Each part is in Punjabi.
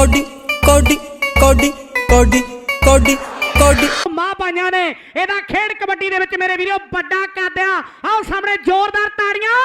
ਕੋਡੀ ਕੋਡੀ ਕੋਡੀ ਕੋਡੀ ਕੋਡੀ ਕੋਡੀ। ਮਾਂ ਪਾਈਆਂ ਨੇ, ਇਹਦਾ ਖੇਡ ਕਬੱਡੀ ਦੇ ਵਿੱਚ ਮੇਰੇ ਵੀਰੋ ਵੱਡਾ ਕਾਦਿਆ ਆਓ ਸਾਹਮਣੇ ਜ਼ੋਰਦਾਰ ਤਾੜੀਆਂ।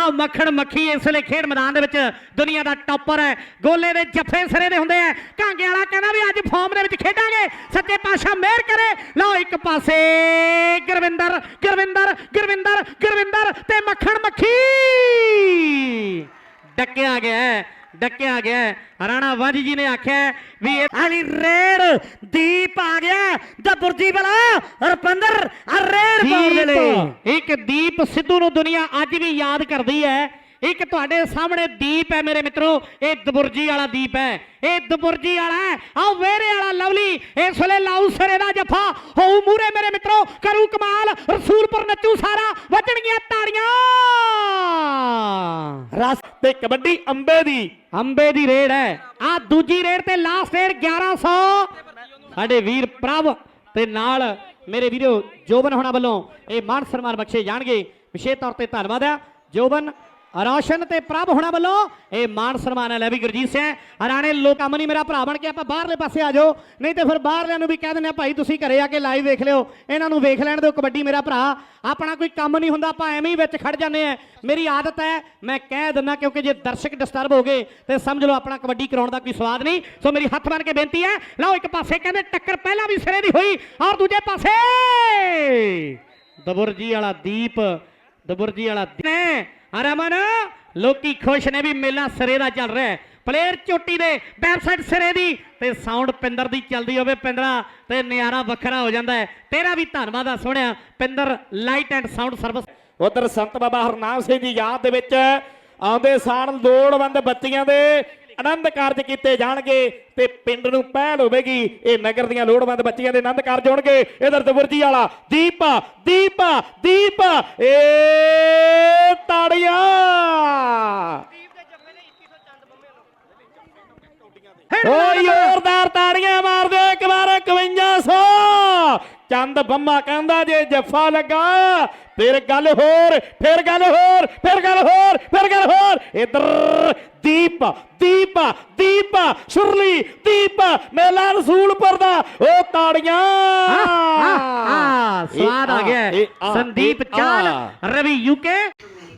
ਆਓ ਮੱਖਣ ਮੱਖੀ ਇਸ ਵੇਲੇ ਖੇਡ ਮੈਦਾਨ ਦੇ ਵਿੱਚ ਦੁਨੀਆ ਦਾ ਟੌਪਰ ਹੈ। ਗੋਲੇ ਦੇ ਜੱਫੇ ਸਿਰੇ ਦੇ ਹੁੰਦੇ ਆ। ਕਾਂਗੇ ਵਾਲਾ ਕਹਿੰਦਾ ਵੀ ਅੱਜ ਫਾਰਮ ਦੇ ਵਿੱਚ ਖੇਡਾਂਗੇ। ਸੱਚੇ ਪਾਤਸ਼ਾਹ ਮਿਹਰ ਕਰੇ। ਲਓ ਇੱਕ ਪਾਸੇ, ਗੁਰਵਿੰਦਰ ਗੁਰਵਿੰਦਰ ਗੁਰਵਿੰਦਰ ਗੁਰਵਿੰਦਰ ਤੇ ਮੱਖਣ ਮੱਖੀ। ਡੱਕਿਆ ਗਿਆ ਡੱਕਿਆ ਗਿਆ। ਰਾਣਾ ਵਾਂਝੀ ਜੀ ਨੇ ਆਖਿਆ ਵੀ ਇਹ ਆਲੀ ਰੇਡ ਦੀਪ ਆ ਗਿਆ ਦਾ ਬੁਰਜੀ ਵਾਲਾ ਰਪੰਦਰ ਆ ਰੇਡ ਪਾਉਣ ਦੇ ਲਈ। ਇੱਕ ਦੀਪ ਸਿੱਧੂ ਨੂੰ ਦੁਨੀਆ ਅੱਜ ਵੀ ਯਾਦ ਕਰਦੀ ਹੈ। ਇੱਕ ਤੁਹਾਡੇ ਸਾਹਮਣੇ ਦੀਪ ਹੈ ਮੇਰੇ ਮਿੱਤਰੋ। ਇਹ ਦਬੁਰਜੀ ਵਾਲਾ ਦੀਪ ਹੈ। ਇਹ ਦਬੁਰਜੀ ਵਾਲਾ ਹੈ। ਵੇਰੇ ਵਾਲਾ ਲਵਲੀ ਇਸ ਵੇਲੇ ਲਾਉ ਸਰੇ ਦਾ ਜਫਾ। ਹੋਊ ਮੂਰੇ ਮੇਰੇ ਮਿੱਤਰੋ ਕਰੂ ਕਮਾਲ ਰਸੂਲਪੁਰ ਨੱਚੂ ਸਾਰਾ ਵੱਜਣਗੀਆਂ ਤਾੜੀਆਂ। ਤੇ ਕਬੱਡੀ ਅੰਬੇ ਦੀ। ਅੰਬੇ ਦੀ ਰੇਡ ਹੈ। ਆ ਦੂਜੀ ਰੇਡ ਤੇ ਲਾਸਟ ਰੇਡ 1100 ਸਾਡੇ ਵੀਰ ਪ੍ਰਭ ਤੇ ਨਾਲ ਮੇਰੇ ਵੀਰੋ ਜੋਬਨ ਹੋਣਾ ਵੱਲੋਂ ਇਹ ਮਾਨ ਸਨਮਾਨ ਬਖਸ਼ੇ ਜਾਣਗੇ। ਵਿਸ਼ੇਸ਼ ਤੌਰ ਤੇ ਧੰਨਵਾਦ ਹੈ ਜੋਬਨ ਰੌਸ਼ਨ ਤੇ ਪ੍ਰਭ ਹੋਣਾ ਵੱਲੋਂ ਇਹ ਮਾਨ ਸਨਮਾਨ ਹੈ। ਲੈ ਵੀ ਗੁਰਜੀਤ ਸਿੰਘ, ਹਰਿਆਣੇ ਲੋਕ ਕੰਮ ਨਹੀਂ ਮੇਰਾ ਭਰਾ ਬਣ ਕੇ ਆਪਾਂ ਬਾਹਰਲੇ ਪਾਸੇ ਆ ਜਾਓ। ਨਹੀਂ ਤੇ ਫਿਰ ਬਾਹਰਲਿਆਂ ਨੂੰ ਵੀ ਕਹਿ ਦਿੰਦੇ ਆ ਭਾਈ ਤੁਸੀਂ ਘਰੇ ਆ ਕੇ ਲਾਈਵ ਵੇਖ ਲਿਓ। ਇਹਨਾਂ ਨੂੰ ਵੇਖ ਲੈਣ ਦਿਓ ਕਬੱਡੀ ਮੇਰਾ ਭਰਾ। ਆਪਣਾ ਕੋਈ ਕੰਮ ਨਹੀਂ ਹੁੰਦਾ, ਆਪਾਂ ਐਵੇਂ ਹੀ ਵਿੱਚ ਖੜ ਜਾਂਦੇ ਆ ਮੇਰੀ ਆਦਤ ਹੈ, ਮੈਂ ਕਹਿ ਦਿੰਦਾ ਕਿਉਂਕਿ ਜੇ ਦਰਸ਼ਕ ਡਿਸਟਰਬ ਹੋ ਗਏ, ਤੇ ਸਮਝ ਲਓ ਆਪਣਾ ਕਬੱਡੀ ਕਰਾਉਣ ਦਾ ਕੋਈ ਸਵਾਦ ਨਹੀਂ। ਸੋ ਮੇਰੀ ਹੱਥ ਬੰਨ ਕੇ ਬੇਨਤੀ ਹੈ, ਲਓ ਇੱਕ ਪਾਸੇ ਕਹਿੰਦੇ ਟੱਕਰ ਪਹਿਲਾਂ ਵੀ ਸਿਰੇ ਦੀ ਹੋਈ ਔਰ ਦੂਜੇ ਪਾਸੇ। ਦਬੁਰਜੀ ਵਾਲਾ ਦੀਪ, ਦਬੁਰਜੀ ਵਾਲਾ ਦੀਪ ਨੇ ਰਮਨ, ਲੋਕੀ ਖੁਸ਼ ਨੇ ਵੀ ਮੇਲਾ ਸਿਰੇ ਦਾ ਚੱਲ ਰਿਹਾ ਹੈ। ਪਲੇਅਰ ਚੋਟੀ ਦੇ ਬੈਕ ਸਿਰੇ ਦੀ ਤੇ ਸਾਊਂਡ ਪਿੰਦਰ ਦੀ ਚੱਲਦੀ ਹੋਵੇ ਪਿੰਦਰਾ, ਤੇ ਨਿਆਰਾ ਵੱਖਰਾ ਹੋ ਜਾਂਦਾ ਹੈ। ਤੇਰਾ ਵੀ ਧੰਨਵਾਦ ਆ ਸੋਹਣਿਆ, Pinder light and sound service ਉਧਰ ਸੰਤ ਬਾਬਾ ਹਰਨਾਮ ਸਿੰਘ ਦੀ ਯਾਦ ਦੇ ਵਿੱਚ ਆਉਂਦੇ ਸਾਲ ਲੋੜਵੰਦ ਬੱਚੀਆਂ ਦੇ ਆਨੰਦ ਕਾਰਜ ਕੀਤੇ ਜਾਣਗੇ ਤੇ ਪਿੰਡ ਨੂੰ ਪਹਿਲ ਹੋਵੇਗੀ। ਇਹ ਨਗਰ ਦੀਆਂ ਲੋੜਵੰਦ ਬੱਚੀਆਂ ਦੇ ਆਨੰਦ ਕਾਰਜ ਹੋਣਗੇ। ਇਧਰ ਦਵਰਜੀ ਵਾਲਾ, ਦੀਪ ਦੀਪ ਦੀਪ, ਏ ਤਾੜੀਆਂ ਓ ਜ਼ੋਰਦਾਰ ਤਾੜੀਆਂ। ਮਾਰ ਦਿਓ ਇੱਕ ਵਾਰ 5100 ਚੰਦ ਬੰਮਾ ਕਹਿੰਦਾ ਜੇ ਜੱਫਾ ਲੱਗਾ ਫਿਰ ਗੱਲ ਹੋਰ ਫਿਰ ਗੱਲ ਹੋਰ ਫਿਰ ਗੱਲ ਹੋਰ ਫਿਰ ਗੱਲ ਹੋਰ। ਇਧਰ ਦੀਪ ਦੀਪ ਦੀਪ ਸੁਰਲੀ ਦੀਪ ਮੇਲਾ ਰਸੂਲਪੁਰ ਦਾ। ਉਹ ਤਾੜੀਆਂ। ਆ ਸਵਾਦ ਆ ਗਿਆ। ਸੰਦੀਪ ਚਾਲ ਰਵੀ ਯੂਕੇ